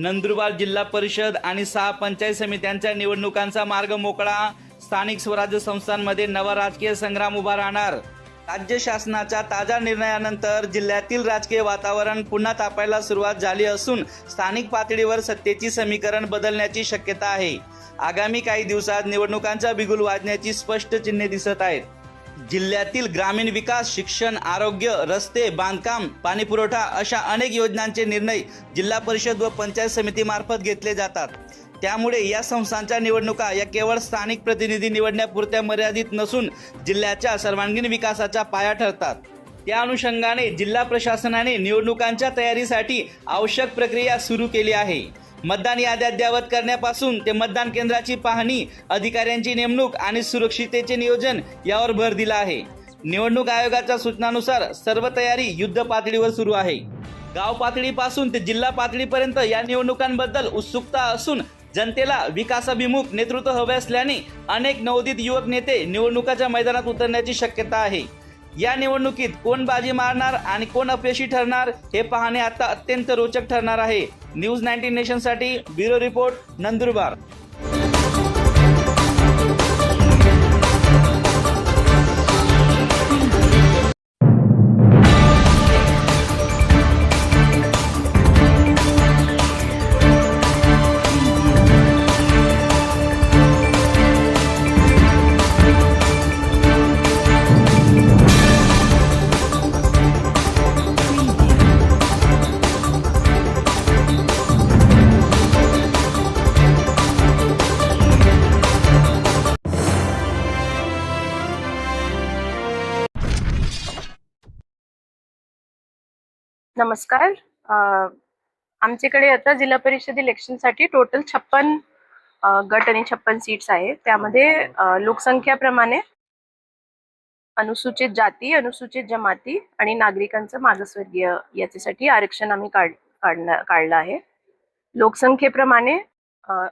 नंदुरबार जिल्हा परिषद आणि सहा पंचायत समित्यांच्या निवडणुकांचा मार्ग मोकळा. स्थानिक स्वराज्य संस्थांमध्ये नवा राजकीय संग्राम उभा राहणार. राज्य शासनाच्या ताज्या निर्णयानंतर जिल्ह्यातील राजकीय वातावरण पुन्हा तापायला सुरुवात झाली असून स्थानिक पातळीवर सत्तेची समीकरण बदलण्याची शक्यता आहे. आगामी काही दिवसात निवडणुकांचा बिगुल वाजण्याची स्पष्ट चिन्हे दिसत आहेत. जिल्ह्यातील ग्रामीण विकास शिक्षण आरोग्य रस्ते बांधकाम पाणी पुरवठा अशा अनेक योजनांचे निर्णय जिल्हा परिषद व पंचायत समितीमार्फत घेतले जातात. त्यामुळे या संस्थांच्या निवडणुका या केवळ स्थानिक प्रतिनिधी निवडण्यापुरत्या मर्यादित नसून जिल्ह्याच्या सर्वांगीण विकासाचा पाया ठरतात. त्या अनुषंगाने जिल्हा प्रशासनाने निवडणुकांच्या तयारीसाठी आवश्यक प्रक्रिया सुरू केली आहे. मतदान याद्या अद्ययावत करण्यापासून ते मतदान केंद्राची पाहणी अधिकाऱ्यांची नेमणूक आणि सुरक्षितेचे नियोजन यावर भर दिला आहे. निवडणूक आयोगाच्या सूचनानुसार सर्व तयारी युद्ध पातळीवर सुरू आहे. गाव पातळीपासून ते जिल्हा पातळीपर्यंत या निवडणुकांबद्दल उत्सुकता असून जनतेला विकासाभिमुख नेतृत्व हवे असल्याने अनेक नवोदित युवक नेते निवडणुकाच्या मैदानात उतरण्याची शक्यता आहे. या निवडणुकीत कोण बाजी मारणार आणि कोण अपयशी ठरणार हे पाहणे आता अत्यंत रोचक ठरणार आहे. न्यूज नाईन्टीन नेशनसाठी ब्युरो रिपोर्ट नंदुरबार. नमस्कार. आमच्याकडे आता जिल्हा परिषद इलेक्शनसाठी टोटल छप्पन गट आणि छप्पन सीट्स आहेत. त्यामध्ये लोकसंख्याप्रमाणे अनुसूचित जाती अनुसूचित जमाती आणि नागरिकांचं मागासवर्गीय याच्यासाठी आरक्षण आम्ही काढ काढणं काढलं आहे. लोकसंख्येप्रमाणे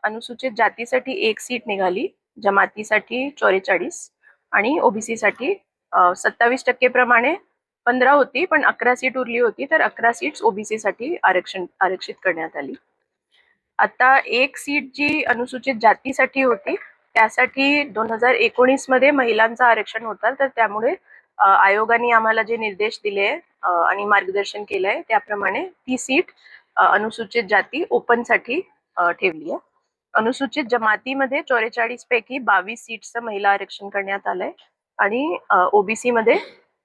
अनुसूचित जातीसाठी एक सीट निघाली जमातीसाठी चौवेचाळीस आणि ओबीसीसाठी सत्तावीस टक्के प्रमाणे पंधरा होती पण अकरा सीट उरली होती तर अकरा सीट्स ओबीसी साठी आरक्षण आरक्षित करण्यात आली. आता एक सीट जी अनुसूचित जातीसाठी होती त्यासाठी दोन हजार एकोणीसमध्ये महिलांचं आरक्षण होतं तर त्यामुळे आयोगाने आम्हाला जे निर्देश दिले आणि मार्गदर्शन केलंय त्याप्रमाणे ती सीट अनुसूचित जाती ओपनसाठी ठेवली आहे अनुसूचित जमातीमध्ये चौवेचाळीस पैकी बावीस सीट्सचं महिला आरक्षण करण्यात आलंय आणि ओबीसी मध्ये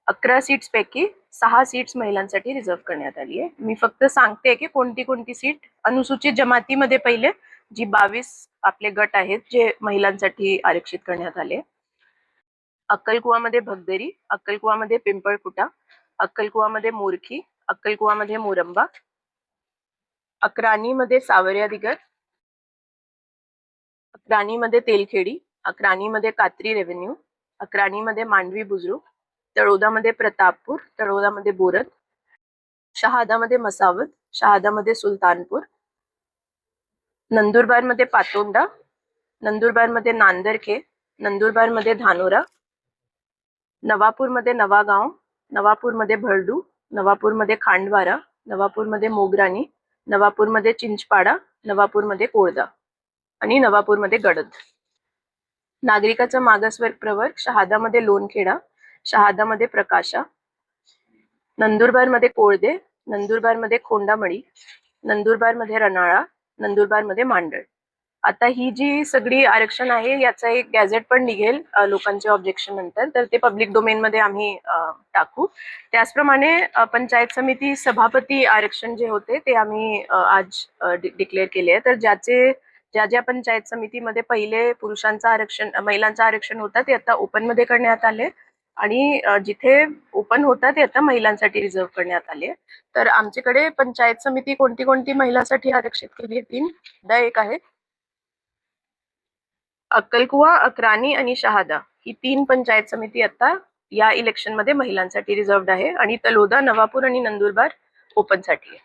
अकरा सीट्स पैकी सहा सीट्स महिलांसाठी रिझर्व्ह करण्यात आली आहे. मी फक्त सांगते की कोणती कोणती सीट अनुसूचित जमातीमध्ये पहिले जी बावीस आपले गट आहेत जे महिलांसाठी आरक्षित करण्यात आले. अक्कलकुवामध्ये भगदरी अक्कलकुवामध्ये पिंपळकुटा अक्कलकुवामध्ये मोरखी अक्कलकुवामध्ये मोरंबा अक्राणीमध्ये सावर्या दिगर अक्राणीमध्ये तेलखेडी अक्राणीमध्ये कात्री रेव्हेन्यू अक्राणीमध्ये मांडवी बुजुर्ग तळोदामध्ये प्रतापपूर तळोदामध्ये बोरत शहादामध्ये मसावत शहादामध्ये सुलतानपूर नंदुरबारमध्ये पातोंडा नंदुरबारमध्ये नांदरखे नंदुरबारमध्ये धानोरा नवापूरमध्ये नवागाव नवापूरमध्ये भरडू नवापूरमध्ये खांडवारा नवापूरमध्ये मोगराणी नवापूरमध्ये चिंचपाडा नवापूरमध्ये कोळदा आणि नवापूरमध्ये गडद. नागरिकाचा मागासवर्ग प्रवर्ग शहादामध्ये लोणखेडा शहादामध्ये प्रकाशा नंदुरबारमध्ये कोळदे नंदुरबारमध्ये खोंडामळी नंदुरबारमध्ये रनाळा नंदुरबारमध्ये मांडळ. आता ही जी सगळी आरक्षण आहे याचा एक गॅझेट पण निघेल लोकांचे ऑब्जेक्शन नंतर. तर ते पब्लिक डोमेन मध्ये आम्ही टाकू. त्याचप्रमाणे पंचायत समिती सभापती आरक्षण जे होते ते आम्ही आज डिक्लेअर केले आहे. तर ज्याचे ज्या ज्या पंचायत समितीमध्ये पहिले पुरुषांचं आरक्षण महिलांचं आरक्षण होतं ते आता ओपनमध्ये करण्यात आले. आणि जिथे ओपन होता ते आता महिलांसाठी रिझर्व्ह करण्यात आले. तर आमच्याकडे पंचायत समिती कोणती कोणती महिलांसाठी आरक्षित केली आहे तीन? द एक आहे. अक्कलकुवा अक्राणी आणि शहादा ही तीन पंचायत समिती आता या इलेक्शनमध्ये महिलांसाठी रिझर्व्ड आहे आणि तलोदा नवापूर आणि नंदुरबार ओपनसाठी आहे.